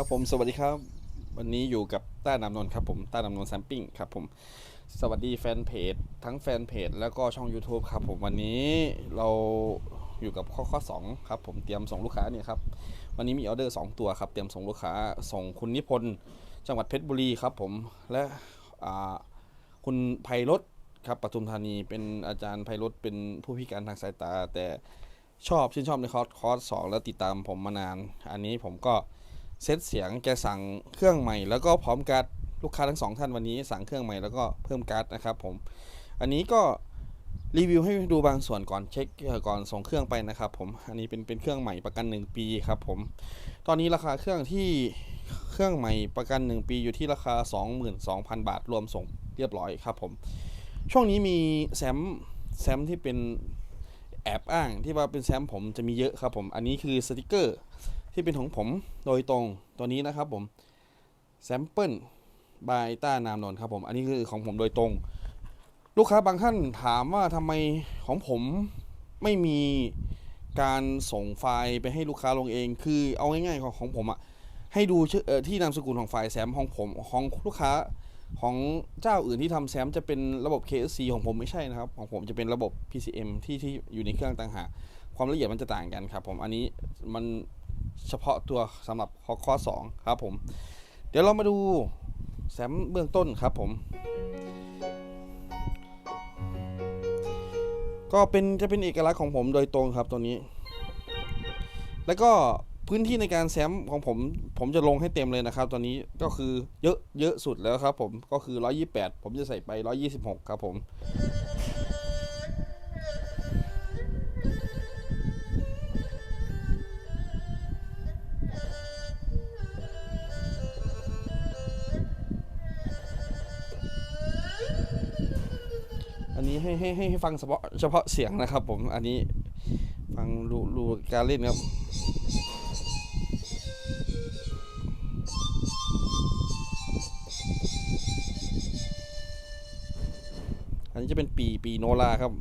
ครับผมสวัสดีครับ วันนี้อยู่กับต้านำนนท์ครับผมต้านำนนท์แซมปิ้งครับผมสวัสดีแฟนเพจทั้งแฟนเพจแล้วก็ช่อง YouTube ครับผมวันนี้เราอยู่กับข้อข้อ2ครับผมเตรียมส่งลูกค้าเนี่ยครับวันนี้มีออเดอร์ 2 ตัวครับเตรียมส่งลูกค้าส่งคุณนิพนธ์จังหวัดเพชรบุรีครับผมและคุณไพรถครับปทุมธานีเป็นอาจารย์ไพรถเป็นผู้พิการทางสายตา แต่ชอบชื่นชอบในคอร์สคอร์สสองแล้วติดตามผมมานาน อันนี้ผมก็ เซตเสียงแกสั่งเครื่องใหม่ แล้วก็พร้อมการ์ดลูกค้าทั้งสองท่านวันนี้สั่งเครื่องใหม่แล้วก็เพิ่มการ์ดนะครับผมอันนี้ก็รีวิวให้ดูบางส่วนก่อนเช็คก่อนส่งเครื่องไปนะครับผมอันนี้เป็นเป็นเครื่องใหม่ประกัน 1 ปีครับผมตอนนี้ราคาเครื่องที่เครื่องใหม่ประกัน 1 ปีอยู่ที่ราคา 22,000 บาท รวมส่งเรียบร้อยครับผมช่วงนี้มีแซมแซมที่เป็นแอบอ้างที่ว่าเป็นแซมผมจะมีเยอะครับผมอันนี้คือสติกเกอร์ ที่เป็นของผมโดยตรงตัวนี้นะครับผมแซมเปิลบายต้านามนนครับผม อันนี้คือของผมโดยตรง ลูกค้าบางท่านถามว่าทำไมของผมไม่มีการส่งไฟล์ไปให้ลูกค้าลงเอง คือเอาง่ายๆของของผมอะให้ดูชื่อที่นามสกุลของไฟล์แซมของผมของลูกค้าของเจ้าอื่นที่ทำแซมจะเป็นระบบ KSC ของผมไม่ใช่นะครับ ของผมจะเป็นระบบ PCM ที่ที่อยู่ในเครื่องต่างหากความละเอียดมันจะต่างกันครับผมอันนี้มัน เฉพาะตัวสำหรับข้อข้อ2ครับผมเดี๋ยวเรามาดูแซมเบื้องต้นครับผม ก็เป็นจะเป็นเอกลักษณ์ของผมโดยตรงครับตัวนี้ แล้วก็พื้นที่ในการแซมของผม ผมจะลงให้เต็มเลยนะครับตัวนี้ก็คือเยอะเยอะสุดแล้วครับผมก็คือ 128 ผมจะใส่ไป 126 ครับผม ให้ให้ให้ให้ฟังเฉพาะเฉพาะเสียงนะครับ ผมอันนี้ฟังรูรูการเล่นครับอันนี้จะเป็นปีปีโนลาครับ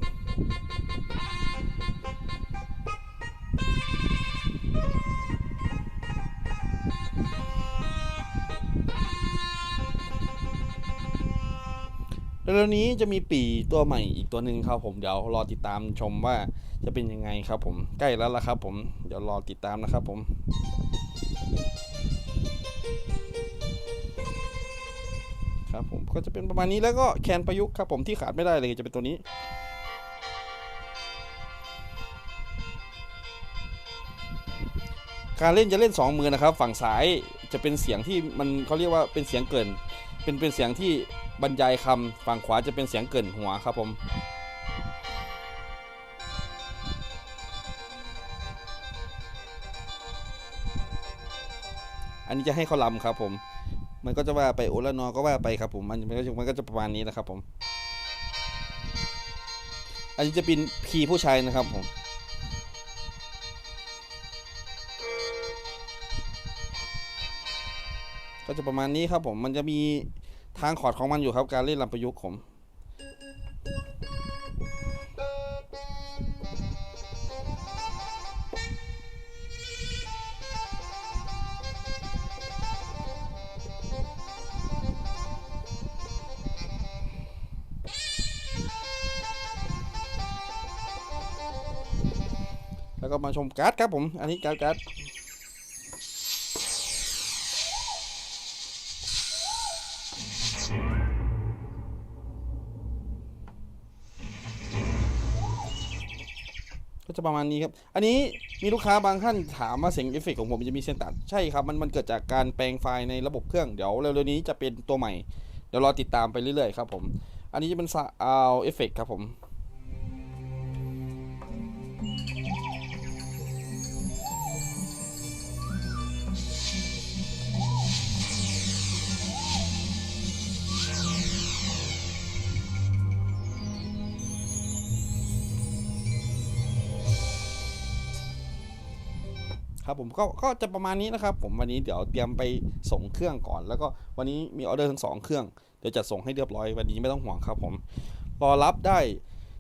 เร็วๆนี้จะมีปีตัวใหม่อีกตัวหนึ่งครับผมเดี๋ยวรอติดตามชมว่าจะเป็นยังไงครับผมใกล้แล้วละครับผมเดี๋ยวรอติดตามนะครับผมครับผมก็จะเป็นประมาณนี้แล้วก็แคนประยุกต์ครับผมที่ขาดไม่ได้เลยจะเป็นตัวนี้การเล่นจะเล่นสองมือนะครับ ฝั่งซ้ายจะเป็นเสียงที่มันเขาเรียกว่าเป็นเสียงเกิน เป็นเป็นเสียงที่บรรยายคำฝั่งขวาจะเป็นเสียงเกินหัวครับผมอันนี้จะให้เขาลำครับผม มันก็จะว่าไปโอละนอก็ว่าไปครับผม มันมันก็จะมันก็จะประมาณนี้นะครับผม อันนี้จะเป็นพีผู้ชายนะครับผม ก็จะประมาณนี้ครับผมมันจะมีทางคอดของมันอยู่ครับการเล่นลำประยุกต์ผมแล้วก็มาชมการ์ดครับผม อันนี้การ์ดการ์ด จะประมาณนี้ครับ อันนี้มีลูกค้าบางท่านถามว่าเสียงเอฟเฟกต์ของผมจะมีเสียงตัด ใช่ครับ มันมันเกิดจากการแปลงไฟล์ในระบบเครื่อง เดี๋ยวเร็วๆนี้จะเป็นตัวใหม่ เดี๋ยวรอติดตามไปเรื่อยๆครับผม อันนี้จะเป็นซาเอาเอฟเฟกต์ครับผม ครับผมก็ก็จะประมาณนี้นะครับ ผมวันนี้เดี๋ยวเตรียมไปส่งเครื่องก่อน แล้วก็วันนี้มีออเดอร์ทั้งสองเครื่องเดี๋ยวจะส่งให้เรียบร้อยวันนี้ไม่ต้องห่วงครับผมรอรับได้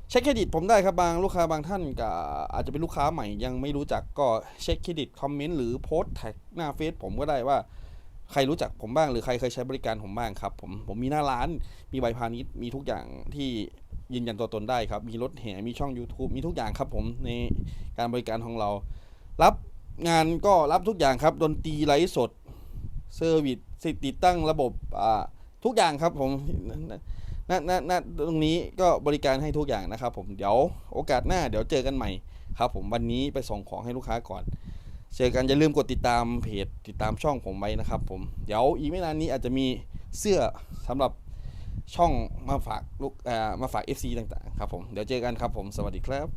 เช็คเครดิตผมได้ครับบางลูกค้าบางท่านก็อาจจะเป็นลูกค้าใหม่ยังไม่รู้จักก็เช็คเครดิตคอมเมนต์หรือโพสต์แท็กหน้าเฟซผมก็ได้ว่าใครรู้จักผมบ้างหรือใครเคยใช้บริการผมบ้างครับผมผมมีหน้าร้านมีใบพาณิชย์มีทุกอย่างที่ยืนยันตัวตนได้ครับ มีรถแห่มีช่อง YouTube มีทุกอย่างครับผมในการบริการของเรา รับ งานก็รับทุกอย่างครับ ดนตรีไลฟ์สดเซอร์วิสสิติดตั้งระบบอ่าทุกอย่างครับผมณณณตรงนี้ก็บริการให้ทุกอย่างนะครับ ผมเดี๋ยวโอกาสหน้าเดี๋ยวเจอกันใหม่ครับผมวันนี้ไปส่งของให้ลูกค้าก่อน เจอกันอย่าลืมกดติดตามเพจติดตามช่องผมไว้นะครับ ผมเดี๋ยวอีกไม่นานนี้อาจจะมีเสื้อสำหรับช่องมาฝากลูกอ่ามาฝาก FC ต่างๆ ครับผม เดี๋ยวเจอกันครับผม สวัสดีครับ